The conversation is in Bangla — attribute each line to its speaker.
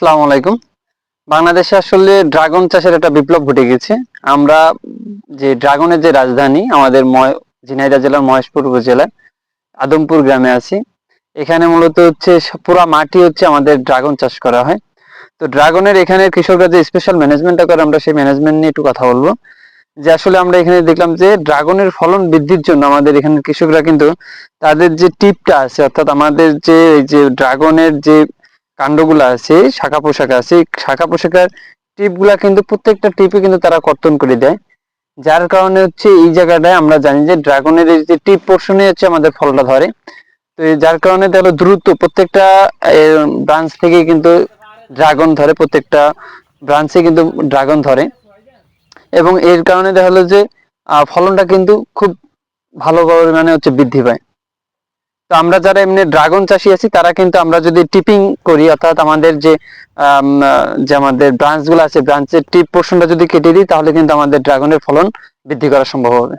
Speaker 1: আসসালামু আলাইকুম। বাংলাদেশে আসলে ড্রাগন চাষের একটা বিপ্লব ঘটে গেছে। আমরা যে ড্রাগনের যে রাজধানী, আমাদের ঝিনাইদহ জেলার মহেশপুর উপজেলার আদমপুর গ্রামে আছি। এখানে মূলত হচ্ছে পুরা মাটি হচ্ছে আমাদের ড্রাগন চাষ করা হয়। তো ড্রাগনের এখানে কৃষকরা যে স্পেশাল ম্যানেজমেন্টটা করে, আমরা সেই ম্যানেজমেন্ট নিয়ে একটু কথা বলব। যে আসলে আমরা এখানে দেখলাম যে ড্রাগনের ফলন বৃদ্ধির জন্য আমাদের এখানে কৃষকরা কিন্তু তাদের যে টিপটা আছে, অর্থাৎ আমাদের যে যে ড্রাগনের যে কাণ্ডগুলো আছে, শাখা পোশাকা আছে শাখা পোশাকার টিপগুলা কিন্তু প্রত্যেকটা টিপে কিন্তু তারা কর্তন করে দেয়। যার কারণে হচ্ছে এই জায়গাটায় আমরা জানি যে ড্রাগনের যে টিপ পোর্শনে হচ্ছে আমাদের ফলটা ধরে। তো যার কারণে তাহলে দ্রুত প্রত্যেকটা ব্রাঞ্চ থেকে কিন্তু ড্রাগন ধরে, প্রত্যেকটা ব্রাঞ্চে কিন্তু ড্রাগন ধরে। এবং এর কারণে দেখা হলো যে ফলনটা কিন্তু খুব ভালো পরিমাণে হচ্ছে বৃদ্ধি পায়। তো আমরা যারা এমনি ড্রাগন চাষি আছি, তারা কিন্তু আমরা যদি টিপিং করি, অর্থাৎ আমাদের যে যে আমাদের ব্রাঞ্চগুলো আছে ব্রাঞ্চের টিপ পোর্শনটা যদি কেটে দিই, তাহলে কিন্তু আমাদের ড্রাগনের ফলন বৃদ্ধি করা সম্ভব হবে।